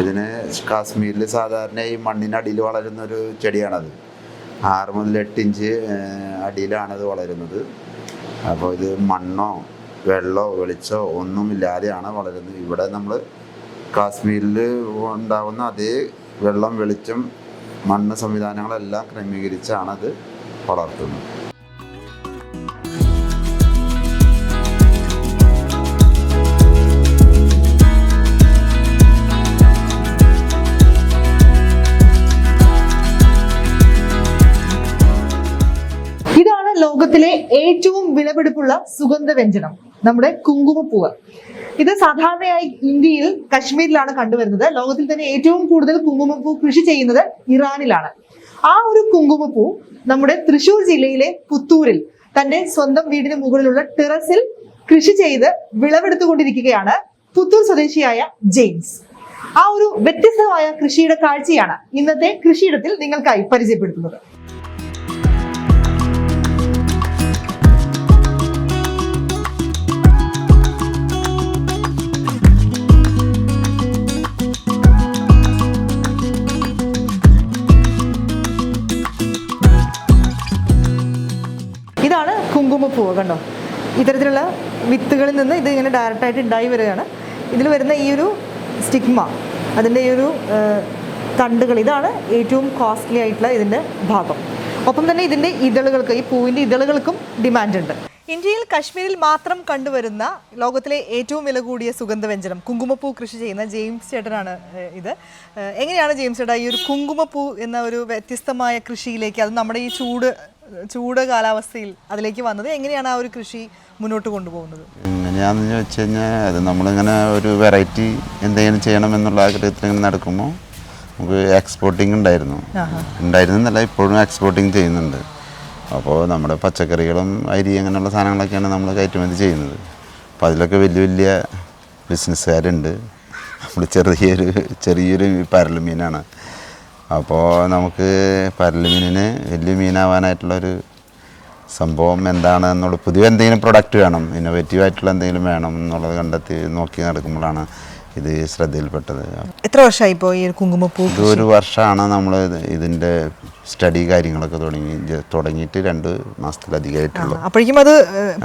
ഇതിന് കാശ്മീരിൽ സാധാരണയായി മണ്ണിനടിയിൽ വളരുന്ന ഒരു ചെടിയാണത്. ആറ് മുതൽ എട്ട് ഇഞ്ച് അടിയിലാണ് വളരുന്നത്. അപ്പോൾ ഇത് മണ്ണോ വെള്ളമോ വെളിച്ചോ ഒന്നുമില്ലാതെയാണ് വളരുന്നത്. ഇവിടെ നമ്മൾ കാശ്മീരിൽ ഉണ്ടാകുന്ന അതേ വെള്ളം വെളിച്ചം മണ്ണ് സംവിധാനങ്ങളെല്ലാം ക്രമീകരിച്ചാണ് അത് വളർത്തുന്നത്. ലോകത്തിലെ ഏറ്റവും വിലപിടിപ്പുള്ള സുഗന്ധവ്യഞ്ജനം നമ്മുടെ കുങ്കുമപ്പൂവ്. ഇത് സാധാരണയായി ഇന്ത്യയിൽ കശ്മീരിലാണ് കണ്ടുവരുന്നത്. ലോകത്തിൽ തന്നെ ഏറ്റവും കൂടുതൽ കുങ്കുമപ്പൂ കൃഷി ചെയ്യുന്നത് ഇറാനിലാണ്. ആ ഒരു കുങ്കുമപ്പൂ നമ്മുടെ തൃശൂർ ജില്ലയിലെ പുത്തൂരിൽ തന്റെ സ്വന്തം വീടിന് മുകളിലുള്ള ടെറസിൽ കൃഷി ചെയ്ത് വിളവെടുത്തുകൊണ്ടിരിക്കുകയാണ് പുത്തൂർ സ്വദേശിയായ ജെയിംസ്. ആ ഒരു വ്യത്യസ്തമായ കൃഷിയുടെ കാഴ്ചയാണ് ഇന്നത്തെ കൃഷിയിടത്തിൽ നിങ്ങൾക്കായി പരിചയപ്പെടുത്തുന്നത്. കുങ്കുമപ്പൂവ് കണ്ടോ ഇത്തരത്തിലുള്ള വിത്തുകളിൽ നിന്ന് ഇത് ഇങ്ങനെ ഡയറക്റ്റായിട്ട് ഉണ്ടായി വരികയാണ്. ഇതിൽ വരുന്ന ഈ ഒരു സ്റ്റിഗ്മ അതിന്റെ ഈ ഒരു തണ്ടുകൾ ഇതാണ് ഏറ്റവും കോസ്റ്റ്ലി ആയിട്ടുള്ള ഇതിന്റെ ഭാഗം. ഒപ്പം തന്നെ ഇതിന്റെ ഇതളുകൾക്ക് ഈ പൂവിന്റെ ഇതളുകൾക്കും ഡിമാൻഡ് ഉണ്ട്. ഇന്ത്യയിൽ കശ്മീരിൽ മാത്രം കണ്ടുവരുന്ന ലോകത്തിലെ ഏറ്റവും വില കൂടിയ സുഗന്ധവ്യഞ്ജനം കുങ്കുമപ്പൂ കൃഷി ചെയ്യുന്ന ജെയിംസ് ചേട്ടനാണ് ഇത്. എങ്ങനെയാണ് ജെയിംസ് ചേട്ടാ ഈ ഒരു കുങ്കുമപ്പൂ എന്ന ഒരു വ്യത്യസ്തമായ കൃഷിയിലേക്ക് അത് നമ്മുടെ ഈ ചൂട് ചൂട് കാലാവസ്ഥയിൽ അതിലേക്ക് വന്നത് എങ്ങനെയാണ് ആ ഒരു കൃഷി മുന്നോട്ട് കൊണ്ടുപോകുന്നത്? എങ്ങനെയാണെന്ന് ചോദിച്ചു കഴിഞ്ഞാൽ അത് നമ്മളിങ്ങനെ ഒരു വെറൈറ്റി എന്തെങ്കിലും ചെയ്യണം എന്നുള്ള ആഗ്രഹത്തിൽ ഇങ്ങനെ നടക്കുമ്പോൾ നമുക്ക് എക്സ്പോർട്ടിങ് ഉണ്ടായിരുന്നു. ഉണ്ടായിരുന്നല്ല ഇപ്പോഴും എക്സ്പോർട്ടിങ് ചെയ്യുന്നുണ്ട്. അപ്പോൾ നമ്മുടെ പച്ചക്കറികളും അരി അങ്ങനെയുള്ള സാധനങ്ങളൊക്കെയാണ് നമ്മൾ കയറ്റുമതി ചെയ്യുന്നത്. അപ്പോൾ അതിലൊക്കെ വലിയ വലിയ ബിസിനസ്സുകാരുണ്ട് നമ്മൾ ചെറിയൊരു ചെറിയൊരു പരലുമീനാണ്. മീനാണ് അപ്പോൾ നമുക്ക് പരലുമീനിന് മീനിന് വലിയ മീനാവാനായിട്ടുള്ളൊരു സംഭവം എന്താണ് പുതിയ എന്തെങ്കിലും പ്രൊഡക്റ്റ് വേണം ഇന്നോവേറ്റീവ് ആയിട്ടുള്ള എന്തെങ്കിലും വേണം എന്നുള്ളത് കണ്ടെത്തി നോക്കി നടക്കുമ്പോഴാണ് ഇത് ശ്രദ്ധയിൽപ്പെട്ടത്. എത്ര വർഷമായി ഇപ്പോൾ ഈ കുങ്കുമപ്പൂ ഇത് ഒരു വർഷമാണ് നമ്മൾ ഇതിന്റെ സ്റ്റഡി കാര്യങ്ങളൊക്കെ തുടങ്ങി തുടങ്ങിയിട്ട് രണ്ട് മാസത്തിലധികമായിട്ടുള്ളൂ. അപ്പോഴേക്കും അത്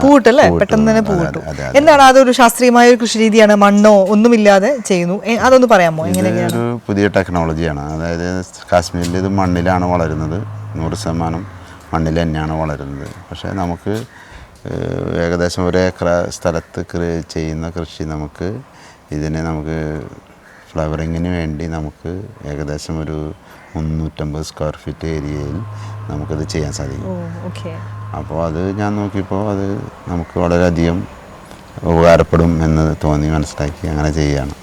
പൂവിട്ടല്ലേ? പെട്ടെന്ന് തന്നെ പൂവിട്ടു. എന്താണ് അതൊരു ശാസ്ത്രീയമായ ഒരു കൃഷി രീതിയാണ്? മണ്ണോ ഒന്നുമില്ലാതെ ചെയ്യുന്നു. അതൊന്ന് പറയാമോ? എങ്ങനെയാണ് ഒരു പുതിയ ടെക്നോളജിയാണ്. അതായത് കാശ്മീരിൽ ഇത് മണ്ണിലാണ് വളരുന്നത്. നൂറ് ശതമാനം മണ്ണിൽ തന്നെയാണ് വളരുന്നത്. പക്ഷേ നമുക്ക് ഏകദേശം ഒരു ഏക്കർ സ്ഥലത്ത് ചെയ്യുന്ന കൃഷി നമുക്ക് ഇതിനെ നമുക്ക് ഫ്ലവറിങ്ങിന് വേണ്ടി നമുക്ക് ഏകദേശം ഒരു മുന്നൂറ്റമ്പത് സ്ക്വയർ ഫീറ്റ് ഏരിയയിൽ നമുക്കത് ചെയ്യാൻ സാധിക്കും. അപ്പോൾ അത് ഞാൻ നോക്കിയപ്പോൾ അത് നമുക്ക് വളരെയധികം ഉപകാരപ്പെടും എന്ന് തോന്നി മനസ്സിലാക്കി അങ്ങനെ ചെയ്യുകയാണ്.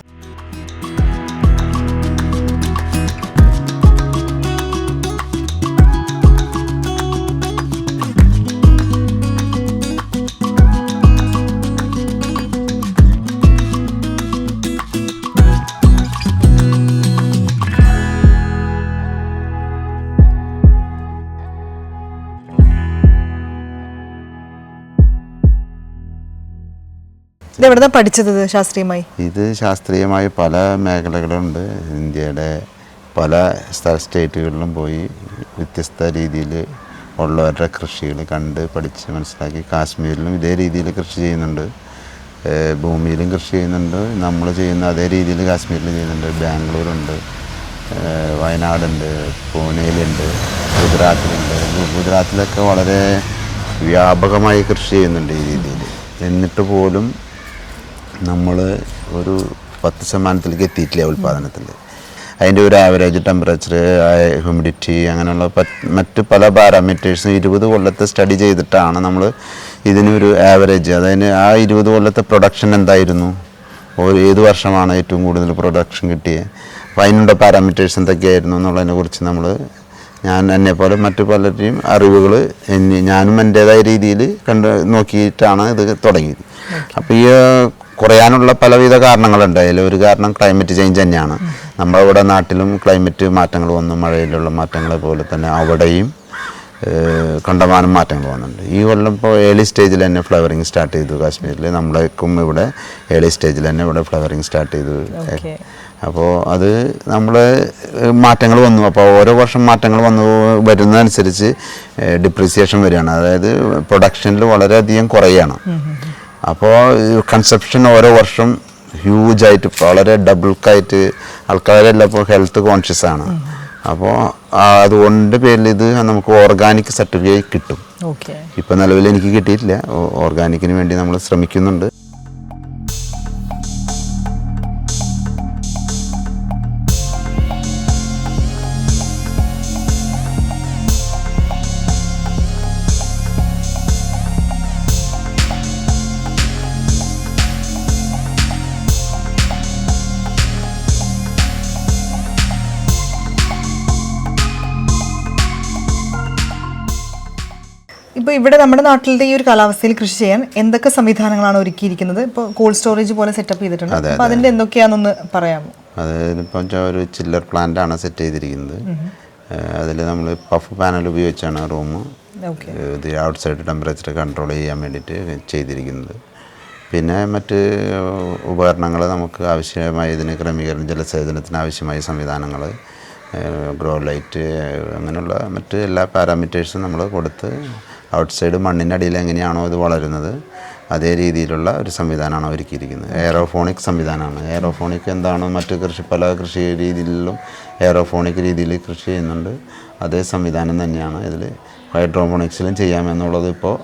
ഇത് പഠിച്ചത് ശാസ്ത്രീയമായി? ഇത് ശാസ്ത്രീയമായി പല മേഖലകളുണ്ട്. ഇന്ത്യയുടെ പല സ്ഥല സ്റ്റേറ്റുകളിലും പോയി വ്യത്യസ്ത രീതിയിൽ ഉള്ളവരുടെ കൃഷികൾ കണ്ട് പഠിച്ച് മനസ്സിലാക്കി കാശ്മീരിലും ഇതേ രീതിയിൽ കൃഷി ചെയ്യുന്നുണ്ട്. ഭൂമിയിലും കൃഷി ചെയ്യുന്നുണ്ട്. നമ്മൾ ചെയ്യുന്ന അതേ രീതിയിൽ കാശ്മീരിൽ ചെയ്യുന്നുണ്ട്. ബാംഗ്ലൂരുണ്ട്. വയനാടുണ്ട്. പൂനെയിലുണ്ട്. ഗുജറാത്തിലുണ്ട്. ഗുജറാത്തിലൊക്കെ വളരെ വ്യാപകമായി കൃഷി ചെയ്യുന്നുണ്ട് ഈ രീതിയിൽ. എന്നിട്ട് പോലും നമ്മൾ ഒരു പത്ത് ശതമാനത്തിലേക്ക് എത്തിയിട്ടില്ല ഉൽപ്പാദനത്തിൽ അതിന്റെ ഒരു ആവറേജ് ടെമ്പറേച്ചർ ഹ്യൂമിഡിറ്റി അങ്ങനെയുള്ള മറ്റ് പല പാരാമീറ്റേഴ്സും ഇരുപത് കൊല്ലത്തെ സ്റ്റഡി ചെയ്തിട്ടാണ് നമ്മൾ ഇതിനൊരു ആവറേജ് അതായത് ആ ഇരുപത് കൊല്ലത്തെ പ്രൊഡക്ഷൻ എന്തായിരുന്നു? ഒരു ഏത് വർഷമാണ് ഏറ്റവും കൂടുതൽ പ്രൊഡക്ഷൻ കിട്ടിയത് അപ്പോൾ അതിനുള്ള പാരാമീറ്റേഴ്സ് എന്തൊക്കെയായിരുന്നു എന്നുള്ളതിനെ കുറിച്ച് നമ്മൾ ഞാൻ എന്നെ പോലെ മറ്റു പലരുടെയും അറിവുകൾ ഞാനും എന്റേതായ രീതിയിൽ കണ്ട് നോക്കിയിട്ടാണ് ഇത് തുടങ്ങിയത്. അപ്പോൾ ഈ കുറയാനുള്ള പലവിധ കാരണങ്ങളുണ്ട്. അതിൽ ഒരു കാരണം ക്ലൈമറ്റ് ചേഞ്ച് തന്നെയാണ്. നമ്മളിവിടെ നാട്ടിലും ക്ലൈമറ്റ് മാറ്റങ്ങൾ വന്നു. മഴയിലുള്ള മാറ്റങ്ങൾ പോലെ തന്നെ അവിടെയും കണ്ടമാനം മാറ്റങ്ങൾ വന്നിട്ടുണ്ട്. ഈ കൊല്ലം ഇപ്പോൾ ഏർലി സ്റ്റേജിൽ തന്നെ ഫ്ലവറിങ് സ്റ്റാർട്ട് ചെയ്തു കാശ്മീരിൽ. നമ്മളേക്കും ഇവിടെ ഏർലി സ്റ്റേജിൽ തന്നെ ഇവിടെ ഫ്ലവറിങ് സ്റ്റാർട്ട് ചെയ്തു. അപ്പോൾ അത് നമ്മൾ മാറ്റങ്ങൾ വന്നു. അപ്പോൾ ഓരോ വർഷം മാറ്റങ്ങൾ വന്നു വരുന്നതനുസരിച്ച് ഡിപ്രീസിയേഷൻ വരികയാണ്. അതായത് പ്രൊഡക്ഷനിൽ വളരെയധികം കുറയുകയാണ്. അപ്പോൾ കൺസെപ്ഷൻ ഓരോ വർഷം ഹ്യൂജ് ആയിട്ട് വളരെ ഡബിൾക്കായിട്ട് ആൾക്കാരെല്ലാം ഇപ്പോൾ ഹെൽത്ത് കോൺഷ്യസ് ആണ് അപ്പോൾ അതുകൊണ്ട് പേരിൽ ഇത് നമുക്ക് ഓർഗാനിക് സർട്ടിഫിക്കറ്റ് കിട്ടും. ഓക്കെ ഇപ്പം നിലവിൽ എനിക്ക് കിട്ടിയിട്ടില്ല. ഓർഗാനിക്കിന് വേണ്ടി നമ്മൾ ശ്രമിക്കുന്നുണ്ട്. ഇപ്പോൾ ഇവിടെ നമ്മുടെ നാട്ടിലെ ഈ ഒരു കാലാവസ്ഥയിൽ കൃഷി ചെയ്യാൻ എന്തൊക്കെ സംവിധാനങ്ങളാണ് ഒരുക്കിയിരിക്കുന്നത്? ഇപ്പോൾ കോൾഡ് സ്റ്റോറേജ് പോലെ സെറ്റപ്പ് ചെയ്തിട്ടുണ്ട്. അപ്പോൾ അതിന്റെ എന്തൊക്കെയാണെന്നൊന്ന് പറയാമോ? അത് ഇപ്പം ഒരു ചില്ലർ പ്ലാന്റ് ആണ് സെറ്റ് ചെയ്തിരിക്കുന്നത്. അതിൽ നമ്മൾ പഫ് പാനൽ ഉപയോഗിച്ചാണ് റൂം ഇത് ഔട്ട് സൈഡ് ടെമ്പറേച്ചർ കൺട്രോൾ ചെയ്യാൻ വേണ്ടിയിട്ട് ചെയ്തിരിക്കുന്നത്. പിന്നെ മറ്റ് ഉപകരണങ്ങൾ നമുക്ക് ആവശ്യമായ ഇതിന് ക്രമീകരണം ജലസേചനത്തിന് ആവശ്യമായ സംവിധാനങ്ങൾ ഗ്രോ ലൈറ്റ് അങ്ങനെയുള്ള മറ്റ് എല്ലാ പാരാമീറ്റേഴ്സും നമ്മൾ കൊടുത്ത് ഔട്ട് സൈഡ് മണ്ണിന്റെ അടിയിൽ എങ്ങനെയാണോ ഇത് വളരുന്നത് അതേ രീതിയിലുള്ള ഒരു സംവിധാനമാണ് ഒരുക്കിയിരിക്കുന്നത്. എയറോഫോണിക് സംവിധാനമാണ്. എയറോഫോണിക് എന്താണ് മറ്റ് കൃഷി പല കൃഷി രീതിയിലും എയറോഫോണിക് രീതിയിൽ കൃഷി ചെയ്യുന്നുണ്ട്. അതേ സംവിധാനം തന്നെയാണ് ഇതിൽ ഹൈഡ്രോഫോണിക്സിലും ചെയ്യാമെന്നുള്ളത് ഇപ്പോൾ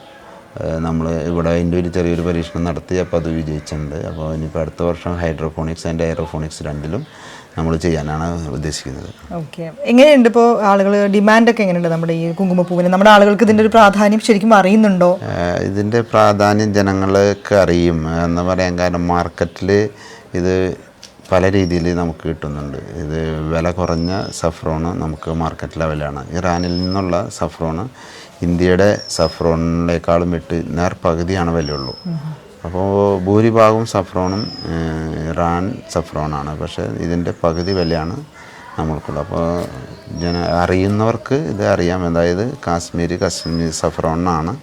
നമ്മൾ ഇവിടെ അതിന്റെ ഒരു ചെറിയൊരു പരീക്ഷണം നടത്തി അപ്പോൾ അത് വിജയിച്ചിട്ടുണ്ട്. അപ്പോൾ ഇനിയിപ്പോൾ അടുത്ത വർഷം ഹൈഡ്രോഫോണിക്സ് ആൻഡ് എയറോഫോണിക്സ് രണ്ടിലും നമ്മൾ ചെയ്യാനാണ് ഉദ്ദേശിക്കുന്നത്. ഓക്കെ. എങ്ങനെയുണ്ട് ഇപ്പോൾ ആളുകൾ? ഡിമാൻഡൊക്കെ എങ്ങനെയുണ്ട് നമ്മുടെ ഈ കുങ്കുമപ്പൂവിന്? നമ്മുടെ ആളുകൾക്ക് ഇതിന്റെ ഒരു പ്രാധാന്യം ശരിക്കും അറിയുന്നുണ്ടോ? ഇതിന്റെ പ്രാധാന്യം ജനങ്ങൾക്ക് അറിയും. എന്ന് പറയാൻ കാരണം മാർക്കറ്റിൽ ഇത് പല രീതിയിൽ നമുക്ക് കിട്ടുന്നുണ്ട്. ഇത് വില കുറഞ്ഞ സഫ്രോണ് നമുക്ക് മാർക്കറ്റ് ലെവലാണ് ഇറാനിൽ നിന്നുള്ള സഫ്രോണ് ഇന്ത്യയുടെ സഫ്രോണിനേക്കാളും വിട്ട് നേർ പകുതിയാണ് വിലയുള്ളൂ. അപ്പോൾ ഭൂരിഭാഗവും സഫ്രോണും ഇറാൻ സഫ്രോണാണ്. പക്ഷേ ഇതിന്റെ പകുതി വിലയാണ് നമ്മൾക്കുള്ളത്. അപ്പോൾ ജന അറിയുന്നവർക്ക് ഇത് അറിയാം. അതായത് കാശ്മീരി കാശ്മീർ സഫ്രോണാണ്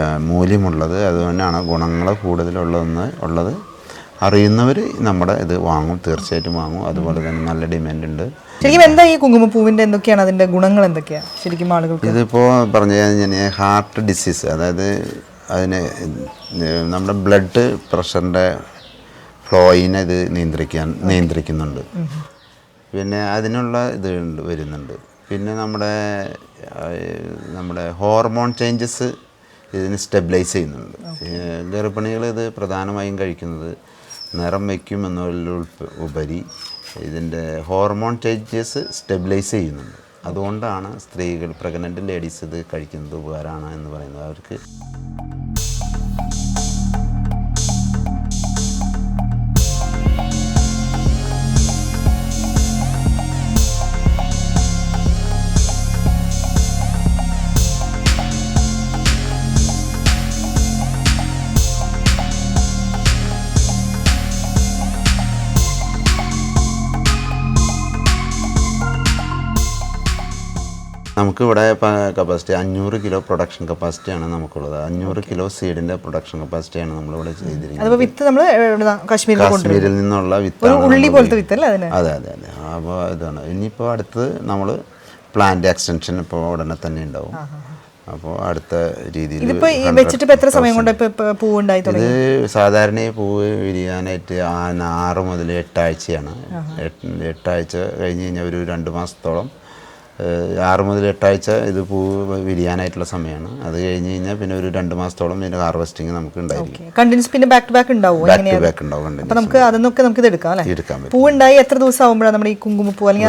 ഏഹ് മൂല്യമുള്ളത്. അതുതന്നെയാണ് ഗുണങ്ങൾ കൂടുതലുള്ളതെന്ന് ഉള്ളത്. അറിയുന്നവർ നമ്മുടെ ഇത് വാങ്ങും തീർച്ചയായിട്ടും വാങ്ങും. അതുപോലെ തന്നെ നല്ല ഡിമാൻഡ് ഉണ്ട് ശരിക്കും എന്താ ഈ കുങ്കുമപ്പൂവിന്റെ എന്തൊക്കെയാണ് അതിന്റെ ഗുണങ്ങൾ എന്തൊക്കെയാണ് ശരിക്കും ആളുകൾ ഇതിപ്പോൾ പറഞ്ഞു കഴിഞ്ഞാൽ ഹാർട്ട് ഡിസീസ് അതായത് അതിന് നമ്മുടെ ബ്ലഡ് പ്രഷറിന്റെ ഫ്ലോയിനെ ഇത് നിയന്ത്രിക്കാൻ നിയന്ത്രിക്കുന്നുണ്ട്. പിന്നെ അതിനുള്ള ഇത് വരുന്നുണ്ട്. പിന്നെ നമ്മുടെ നമ്മുടെ ഹോർമോൺ ചേഞ്ചസ് ഇതിന് സ്റ്റെബിലൈസ് ചെയ്യുന്നുണ്ട്. ഗർഭിണികൾ ഇത് പ്രധാനമായും കഴിക്കുന്നത് നിറം വയ്ക്കും എന്നതിൽ ഉപരി ഇതിന്റെ ഹോർമോൺ ചേഞ്ചസ് സ്റ്റെബിലൈസ് ചെയ്യുന്നുണ്ട്. അതുകൊണ്ടാണ് സ്ത്രീകൾ പ്രഗ്നന്റ് ലേഡീസ് ഇത് കഴിക്കുന്നത് ഉപകാരമാണ് എന്ന് പറയുന്നത്. അവർക്ക് നമുക്ക് ഇവിടെ കപ്പാസിറ്റി അഞ്ഞൂറ് കിലോ പ്രൊഡക്ഷൻ കപ്പാസിറ്റിയാണ് നമുക്കുള്ളത്. അഞ്ഞൂറ് കിലോ സീഡിന്റെ പ്രൊഡക്ഷൻ കപ്പാസിറ്റിയാണ് നമ്മളിവിടെ ചെയ്തിരിക്കുന്നത്. വിത്ത് നമ്മൾ കാശ്മീരിൽ നിന്നുള്ള വിത്ത് ഉള്ളി പോലത്തെ വിത്ത് അല്ലേ അതിന്? അതെ അതെ അതെ. അപ്പോൾ ഇതാണ്. ഇനിയിപ്പോൾ അടുത്ത് നമ്മൾ പ്ലാന്റ് എക്സ്റ്റൻഷൻ ഇപ്പോൾ ഉടനെ തന്നെ ഉണ്ടാവും. അപ്പോൾ അടുത്ത രീതിയിൽ വെച്ചിട്ട് എത്ര സമയം കൊണ്ട് പൂവുണ്ടായി തുടങ്ങി? ഇത് സാധാരണ പൂവ് വിരിയാനായിട്ട് ആറ് മുതൽ എട്ടാഴ്ചയാണ്. എട്ട് എട്ടാഴ്ച കഴിഞ്ഞ് കഴിഞ്ഞാൽ ഒരു രണ്ട് മാസത്തോളം ആറ് മുതൽ എട്ടാഴ്ച ഇത് പൂ വിരിയാനായിട്ടുള്ള സമയമാണ്. അത് കഴിഞ്ഞ് കഴിഞ്ഞാൽ പിന്നെ ഒരു രണ്ട് മാസത്തോളം ഇതിന്റെ ഹാർവെസ്റ്റിംഗ് നമുക്ക് ഉണ്ടായിരിക്കും. കണ്ടിന്യൂസ് പിന്നെ ബാക്ക് ടു ബാക്ക് ഉണ്ടാവും ബാക്ക് ടു ബാക്ക് ഉണ്ടാവും അപ്പൊ നമുക്ക് നമുക്ക് ഇത് എടുക്കാം അല്ലേ? എടുക്കാൻ പറ്റും. പൂവുണ്ടായി എത്ര ദിവസം ആകുമ്പോഴാണ് നമ്മുടെ ഈ കുങ്കുമപ്പൂ അല്ലെങ്കിൽ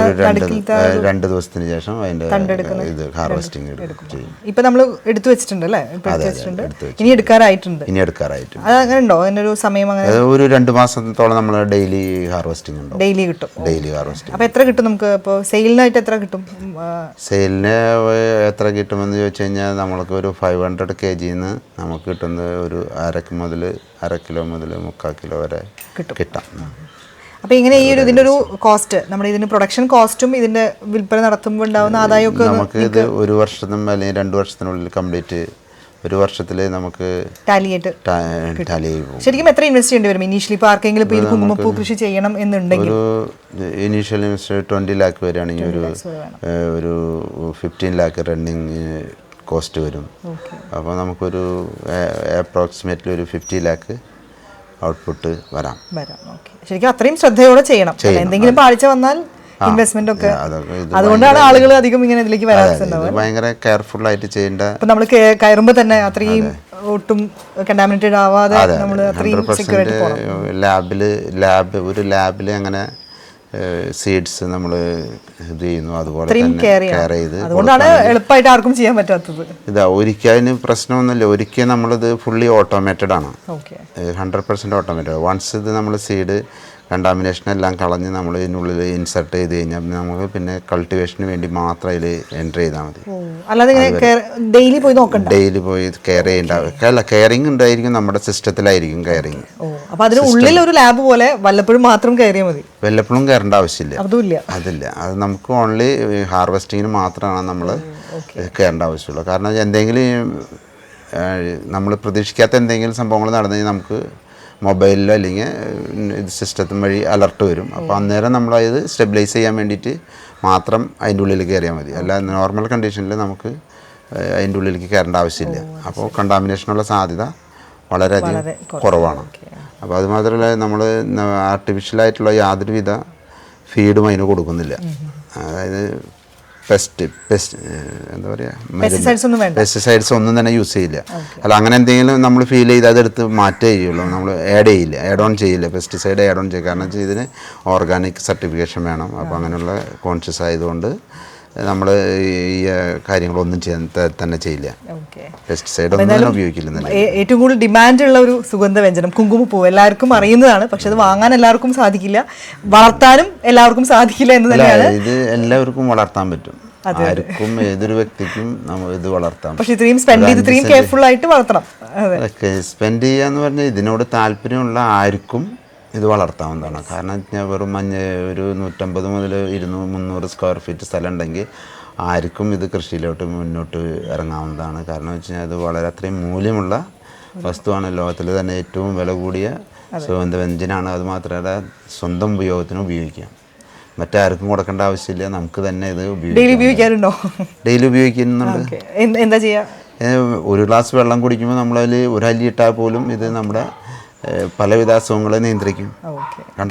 ഒരു രണ്ട് ദിവസത്തിന് ശേഷം അതിന്റെ ഇത് ഹാർവെസ്റ്റിംഗ് ചെയ്യും. ഇപ്പൊ നമ്മൾ എടുത്തു വെച്ചിട്ടുണ്ട് അല്ലേ? വെച്ചിട്ടുണ്ട്. ഇനി എടുക്കാറായിട്ടുണ്ട്. ഇനി എടുക്കാറായിട്ട് അത് അങ്ങനെ ഉണ്ടോ? സമയം അങ്ങനെ ഒരു രണ്ട് മാസത്തോളം നമ്മൾ ഡെയിലി ഹാർവെസ്റ്റിംഗ് ഡെയിലി കിട്ടും. ഡെയിലി ഹാർവെസ്റ്റിംഗ് അപ്പൊ എത്ര കിട്ടും നമുക്ക്? ഇപ്പോൾ സെയിലിനായിട്ട് എത്ര കിട്ടും? സെയിലിന് എത്ര കിട്ടുമെന്ന് ചോദിച്ചു കഴിഞ്ഞാൽ നമ്മൾക്ക് ഒരു ഫൈവ് ഹൺഡ്രഡ് കെ ജിന്ന് നമുക്ക് കിട്ടുന്നത് ഒരു അര മുതൽ അര കിലോ മുതൽ മുക്കാൽ കിലോ വരെ കിട്ടാം. അപ്പൊ ഇങ്ങനെ ഈ ഒരു ഇതിന്റെ ഒരു കോസ്റ്റ് നമ്മൾ ഇതിന് പ്രൊഡക്ഷൻ കോസ്റ്റും ഇതിന്റെ വിൽപ്പന നടത്തുമ്പോൾ ഉണ്ടാവുന്ന ആദായമൊക്കെ നമുക്ക് ഇത് ഒരു വർഷത്തിനും അല്ലെങ്കിൽ രണ്ട് വർഷത്തിനുള്ളിൽ കംപ്ലീറ്റ് ഒരു വർഷത്തിൽ നമുക്ക് ടാലിയായിട്ട് ടാലി പോകും. ശരിക്കും എത്ര ഇൻവെസ്റ്റ് ചെയ്യേണ്ടി വരും? ഇനീഷ്യലി ഇപ്പോൾ ആർക്കെങ്കിലും ഇപ്പോൾ ഈ കുങ്കുമപ്പൂ കൃഷി ചെയ്യണം എന്നുണ്ടെങ്കിൽ ഒരു ഇനീഷ്യൽ ഇൻവെസ്റ്റ് ട്വന്റി ലാക്ക് വരികയാണെങ്കിൽ ഒരു ഒരു ഫിഫ്റ്റീൻ ലാക്ക് റണ്ണിങ് കോസ്റ്റ് വരും. അപ്പോൾ നമുക്കൊരു അപ്രോക്സിമേറ്റ്ലി ഒരു ഫിഫ്റ്റി ലാക്ക് ഔട്ട്പുട്ട് വരാം. വരാം. ഓക്കെ ശരിക്കും അത്രയും ശ്രദ്ധയോടെ ചെയ്യണം. എന്തെങ്കിലും പാളിച്ച വന്നാൽ ഇൻവെസ്റ്റ്മെന്റ് ഒക്കെ. അതുകൊണ്ടാണ് ആളുകൾ അധികം ഇങ്ങനെ ഇതിലേക്ക് വരാറുണ്ടാവുക ഭയങ്കര കെയർഫുൾ ആയിട്ട് ചെയ്യേണ്ട ഇപ്പൊ നമ്മൾ കയറുമ്പോൾ തന്നെ അത്രയും ഒട്ടും കണ്ടാമിനേറ്റഡ് ആവാതെ നമ്മൾ അത്രയും ലാബിൽ ലാബ് ഒരു ലാബിൽ അങ്ങനെ സീഡ്സ് നമ്മൾ ഇത് ചെയ്യുന്നു. അതുപോലെ തന്നെ കെയർ ചെയ്ത് അതുകൊണ്ടാണ് എളുപ്പമായിട്ട് ആർക്കും ചെയ്യാൻ പറ്റാത്തത്. ഇതാ ഒരിക്കൽ അതിന് പ്രശ്നമൊന്നുമില്ല. ഒരിക്കൽ നമ്മളിത് ഫുള്ളി ഓട്ടോമേറ്റഡ് ആണ്. ഹൺഡ്രഡ് പെർസെന്റ് ഓട്ടോമേറ്റഡ് വൺസ് ഇത് നമ്മൾ സീഡ് കണ്ടാമിനേഷൻ എല്ലാം കളഞ്ഞ് നമ്മൾ ഇതിനുള്ളിൽ ഇൻസർട്ട് ചെയ്ത് കഴിഞ്ഞാൽ നമുക്ക് പിന്നെ കൾട്ടിവേഷന് വേണ്ടി മാത്രം ഇതിൽ എന്റർ ചെയ്താൽ മതി. അല്ലാതെ ഡെയിലി പോയി നോക്കണ്ട? ഡെയിലി പോയി കെയർ ചെയ്യേണ്ട. അല്ല കെയറിങ് ഉണ്ടായിരിക്കും നമ്മുടെ സിസ്റ്റത്തിലായിരിക്കും കെയറിങ് ഓ അപ്പൊ അതിന് ഉള്ളിൽ ഒരു ലാബ് പോലെ വല്ലപ്പോഴും മാത്രം കയറിയാൽ മതി? വല്ലപ്പോഴും കയറേണ്ട ആവശ്യമില്ല. അതുമില്ല അതില്ല. അത് നമുക്ക് ഓൺലി ഹാർവെസ്റ്റിങ്ങിന് മാത്രമാണ് നമ്മൾ കയറേണ്ട ആവശ്യമുള്ളൂ. കാരണം എന്തെങ്കിലും നമ്മൾ പ്രതീക്ഷിക്കാത്ത എന്തെങ്കിലും സംഭവങ്ങൾ നടന്നു കഴിഞ്ഞാൽ നമുക്ക് മൊബൈലിലോ അല്ലെങ്കിൽ ഇത് സിസ്റ്റത്തും വഴി അലർട്ട് വരും. അപ്പോൾ അന്നേരം നമ്മൾ അത് സ്റ്റെബിലൈസ് ചെയ്യാൻ വേണ്ടിയിട്ട് മാത്രം അതിന്റെ ഉള്ളിൽ കയറിയാൽ മതി. അല്ല നോർമൽ കണ്ടീഷനിൽ നമുക്ക് അതിന്റെ ഉള്ളിലേക്ക് കയറേണ്ട ആവശ്യമില്ല. അപ്പോൾ കണ്ടാമിനേഷനുള്ള സാധ്യത വളരെയധികം കുറവാണ്. അപ്പോൾ അതുമാത്രമല്ല നമ്മൾ ആർട്ടിഫിഷ്യലായിട്ടുള്ള യാതൊരുവിധ ഫീഡും അതിന് കൊടുക്കുന്നില്ല. അതായത് പെസ്റ്റ് പെസ്റ്റ് എന്താ പറയുക പെസ്റ്റിസൈഡ്സ് ഒന്നും തന്നെ യൂസ് ചെയ്യില്ല. അല്ല അങ്ങനെ എന്തെങ്കിലും നമ്മൾ ഫീൽ ചെയ്ത് അതെടുത്ത് മാറ്റേ ചെയ്യുള്ളൂ. നമ്മൾ ആഡ് ചെയ്യില്ല. ആഡ് ഓൺ ചെയ്യില്ല. പെസ്റ്റിസൈഡ് ആഡ് ഓൺ ചെയ്യുക കാരണം വെച്ചാൽ ഇതിന് ഓർഗാനിക് സർട്ടിഫിക്കേഷൻ വേണം. അപ്പോൾ അങ്ങനെയുള്ള കോൺഷ്യസ് ആയതുകൊണ്ട് നമ്മൾ ഈ കാര്യങ്ങളൊന്നും ചെയ്യാൻ തന്നെ ചെയ്യില്ല. പെസ്റ്റിസൈഡ് ഒന്നും ഉപയോഗിക്കില്ല ഏറ്റവും കൂടുതൽ ഡിമാൻഡ് ഉള്ള ഒരു സുഗന്ധ വ്യഞ്ജനം കുങ്കുമപ്പൂ എല്ലാവർക്കും അറിയുന്നതാണ് പക്ഷെ അത് വാങ്ങാൻ എല്ലാവർക്കും സാധിക്കില്ല. വളർത്താനും എല്ലാവർക്കും സാധിക്കില്ല എന്ന് തന്നെയാണ്. ഇത് എല്ലാവർക്കും വളർത്താൻ പറ്റും. ആർക്കും ഏതൊരു വ്യക്തിക്കും ഇത് വളർത്താം. പക്ഷെ ഇത്രയും സ്പെൻഡ് ചെയ്ത് ഇത്രയും കെയർഫുൾ ആയിട്ട് വളർത്തണം. സ്പെൻഡ് ചെയ്യാന്ന് പറഞ്ഞാൽ ഇതിനോട് താല്പര്യമുള്ള ആർക്കും ഇത് വളർത്താവുന്നതാണ്. കാരണം വെച്ചാൽ വെറും മഞ്ഞ ഒരു നൂറ്റമ്പത് മുതൽ ഇരുന്നൂറ് മുന്നൂറ് സ്ക്വയർ ഫീറ്റ് സ്ഥലം ഉണ്ടെങ്കിൽ ആർക്കും ഇത് കൃഷിയിലോട്ട് മുന്നോട്ട് ഇറങ്ങാവുന്നതാണ്. കാരണം വെച്ച് കഴിഞ്ഞാൽ അത് വളരെ അത്രയും മൂല്യമുള്ള വസ്തുവാണ്. ലോകത്തിൽ തന്നെ ഏറ്റവും വില കൂടിയ സുഗന്ധവ്യഞ്ജനാണ് അത് മാത്രമല്ല സ്വന്തം ഉപയോഗത്തിന് ഉപയോഗിക്കാം. മറ്റാർക്കും കൊടുക്കേണ്ട ആവശ്യമില്ല. നമുക്ക് തന്നെ ഇത് ഡെയിലി ഉപയോഗിക്കാറുണ്ടോ? ഡെയിലി ഉപയോഗിക്കുന്നുണ്ട്. എന്താ ചെയ്യുക ഒരു ഗ്ലാസ് വെള്ളം കുടിക്കുമ്പോൾ നമ്മളതിൽ ഒരു അല്ലി ഇട്ടാൽ പോലും ഇത് നമ്മുടെ പലവിധ അസുഖങ്ങളെ നിയന്ത്രിക്കും.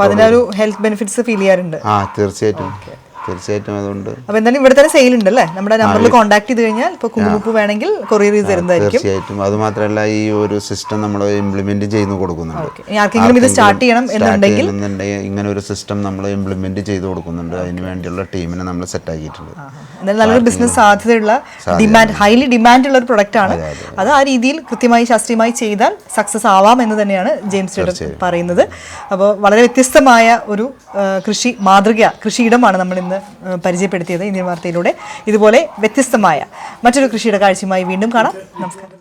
അതിനൊരു ഹെൽത്ത് ബെനിഫിറ്റ്സ് ഫീൽ ചെയ്യാറുണ്ട്. ആ തീർച്ചയായിട്ടും. തീർച്ചയായിട്ടും അതുണ്ട് അപ്പൊ എന്തായാലും ഇവിടെ തന്നെ സെയിൽ ഉണ്ട് അല്ലേ നമ്മുടെ നമ്പറിൽ കോൺടാക്ട് ചെയ്ത് കഴിഞ്ഞാൽ ഇപ്പൊ കുങ്കുമപ്പൂ വേണമെങ്കിൽ കൊറിയർ ചെയ്ത് തരുന്നതായിരിക്കും. തീർച്ചയായിട്ടും. അത് മാത്രമല്ല ഈ ഒരു സിസ്റ്റം നമ്മൾ ഇംപ്ലിമെന്റ് ചെയ്തു കൊടുക്കുന്നുണ്ട്. ആർക്കെങ്കിലും ഇത് സ്റ്റാർട്ട് ചെയ്യണം എന്നുണ്ടെങ്കിൽ ഇങ്ങനെ ഒരു സിസ്റ്റം നമ്മൾ ഇംപ്ലിമെന്റ് ചെയ്ത് കൊടുക്കുന്നുണ്ട്. അതിന് വേണ്ടിയുള്ള ടീമിനെ നമ്മൾ സെറ്റ് ആക്കിയിട്ടുണ്ട്. എന്തായാലും നല്ലൊരു ബിസിനസ് സാധ്യതയുള്ള ഡിമാൻഡ് ഹൈലി ഡിമാൻഡ് ഉള്ള ഒരു പ്രൊഡക്റ്റ് ആണ്. അത് ആ രീതിയിൽ കൃത്യമായി ശാസ്ത്രീയമായി ചെയ്താൽ സക്സസ് ആവാം എന്ന് തന്നെയാണ് ജെയിംസ് ചേട്ടൻ പറയുന്നത്. അപ്പോൾ വളരെ വ്യത്യസ്തമായ ഒരു കൃഷി മാതൃക കൃഷിയിടമാണ് നമ്മൾ ഇന്ന് പരിചയപ്പെടുത്തിയത് ഇന്ത്യൻ വാർത്തയിലൂടെ. ഇതുപോലെ വ്യത്യസ്തമായ മറ്റൊരു കൃഷിയുടെ കാഴ്ചയുമായി വീണ്ടും കാണാം. നമസ്കാരം.